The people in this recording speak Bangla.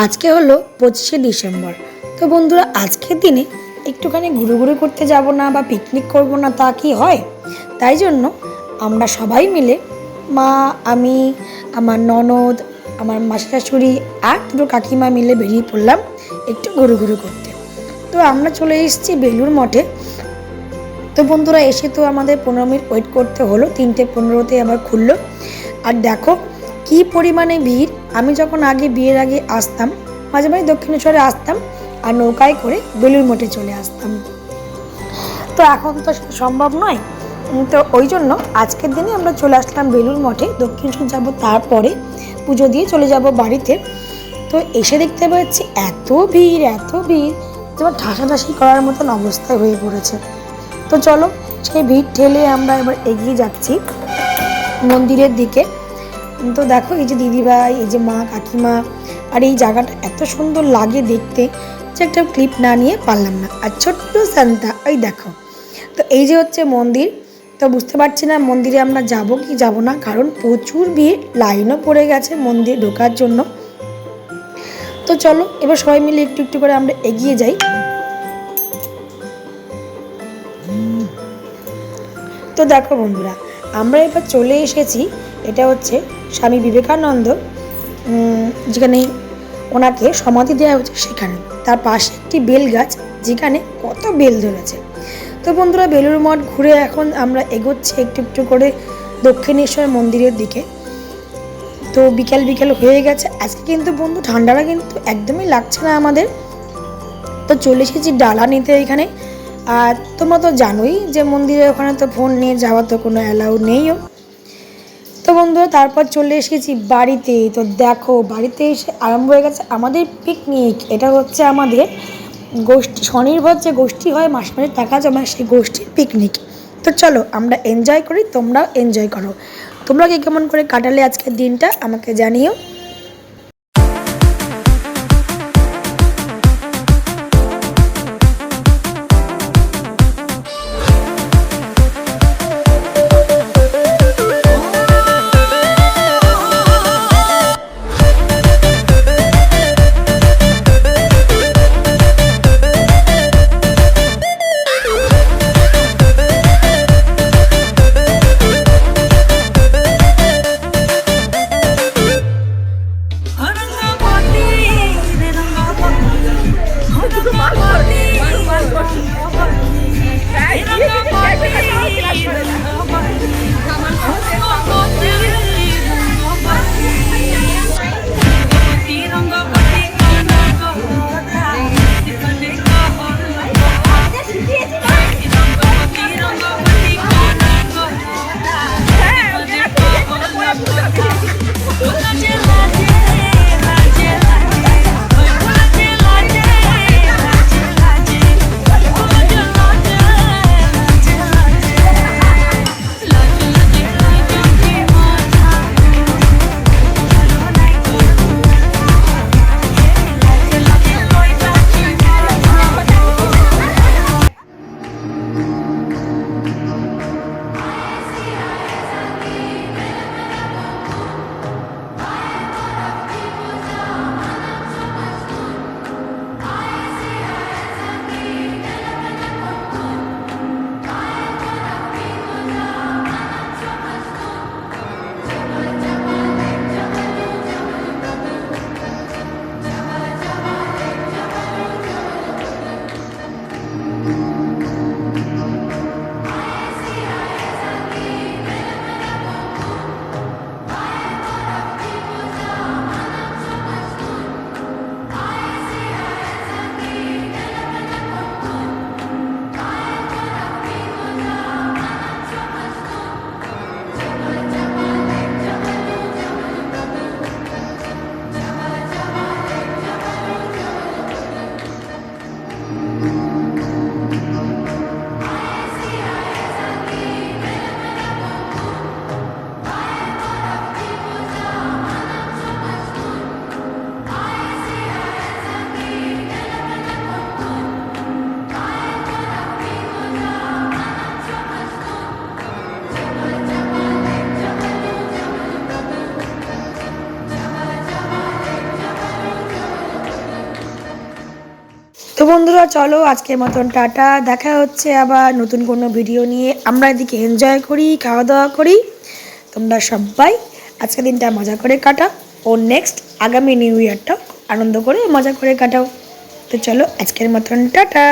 আজকে হলো পঁচিশে ডিসেম্বর। তো বন্ধুরা, আজকের দিনে একটুখানি ঘুরে করতে যাব না বা পিকনিক করব না তা কি হয়? তাই জন্য আমরা সবাই মিলে মা, আমি, আমার ননদ, আমার মাসি আর দুটো কাকিমা মিলে বেরিয়ে পড়লাম একটু ঘুরে ঘুরে করতে। তো আমরা চলে এসেছি বেলুর মঠে। তো বন্ধুরা, এসে তো আমাদের পনেরো মিনিট ওয়েট করতে হলো। তিনটে পনেরোতে আবার খুললো। আর দেখো কি পরিমাণে ভিড়? আমি যখন আগে বিয়ের আগে আসতাম, মাঝে মাঝে দক্ষিণেশ্বরে আসতাম আর নৌকায় করে বেলুর মঠে চলে আসতাম। তো এখন তো সম্ভব নয়। তো ওই জন্য আজকের দিনে আমরা চলে আসলাম বেলুর মঠে। দক্ষিণেশ্বর যাব তারপরে পুজো দিয়ে চলে যাব বাড়িতে। তো এসে দেখতে পাচ্ছি এত ভিড় এত ভিড়। যেমন ঠাসাঠাসি করার মতন অবস্থায় হয়ে পড়েছে। তো চলো সেই ভিড় ঠেলে আমরা এবার এগিয়ে যাচ্ছি মন্দিরের দিকে। তো দেখো এই যে দিদিভাই, এই যে মা, কাকিমা, আর এই জায়গাটা এত সুন্দর লাগে দেখতে যে একটা ক্লিপ না নিয়ে পারলাম না। আর ছোট্ট সান্তা ওই দেখো। তো এই যে হচ্ছে মন্দির, তো বুঝতে পারছি না মন্দিরে আমরা যাব কি যাব না, কারণ প্রচুর ভিড়, লাইনও পড়ে গেছে মন্দির ঢোকার জন্য। তো চলো, এবার সবাই মিলে একটু একটু করে আমরা এগিয়ে যাই। তো দেখো বন্ধুরা, আমরা এবার চলে এসেছি, এটা হচ্ছে স্বামী বিবেকানন্দ যেখানে ওনাকে সমাধি দেওয়া হচ্ছে সেখানে। তার পাশে একটি বেল গাছ, যেখানে কত বেল ধরেছে। তো বন্ধুরা বেলুর মঠ ঘুরে এখন আমরা এগোচ্ছি একটু একটু করে দক্ষিণেশ্বর মন্দিরের দিকে। তো বিকেল বিকেল হয়ে গেছে। আজকে কিন্তু বন্ধু ঠান্ডাটা কিন্তু একদমই লাগছে না আমাদের। তো চলে এসেছি ডালা নিতে এখানে। আর তোমরা তো জানোই যে মন্দিরে ওখানে তো ফোন নিয়ে যাওয়া তো কোনো অ্যালাউ নেইও। বন্ধুরা তারপর চলে এসেছি বাড়িতে। তো দেখো, বাড়িতে এসে আরম্ভ হয়ে গেছে আমাদের পিকনিক এটা হচ্ছে আমাদের গোষ্ঠী, স্বনির্ভর যে গোষ্ঠী হয় মাস মাসে টাকা জমা সেই গোষ্ঠীর পিকনিক তো চলো, আমরা এনজয় করি, তোমরাও এনজয় করো। তোমরা কি কেমন করে কাটালে আজকের দিনটা, আমাকে জানিও। Let's go. তো বন্ধুরা, চলো আজকের মতন টাটা। দেখা হচ্ছে আবার নতুন কোনো ভিডিও নিয়ে। আমরা এদিকে এনজয় করি খাওয়া দাওয়া করি। তোমরা সবাই আজকের দিনটা মজা করে কাটাও ও নেক্সট আগামী নিউ ইয়ারটাও আনন্দ করে মজা করে কাটাও। তো চলো আজকের মতন টাটা।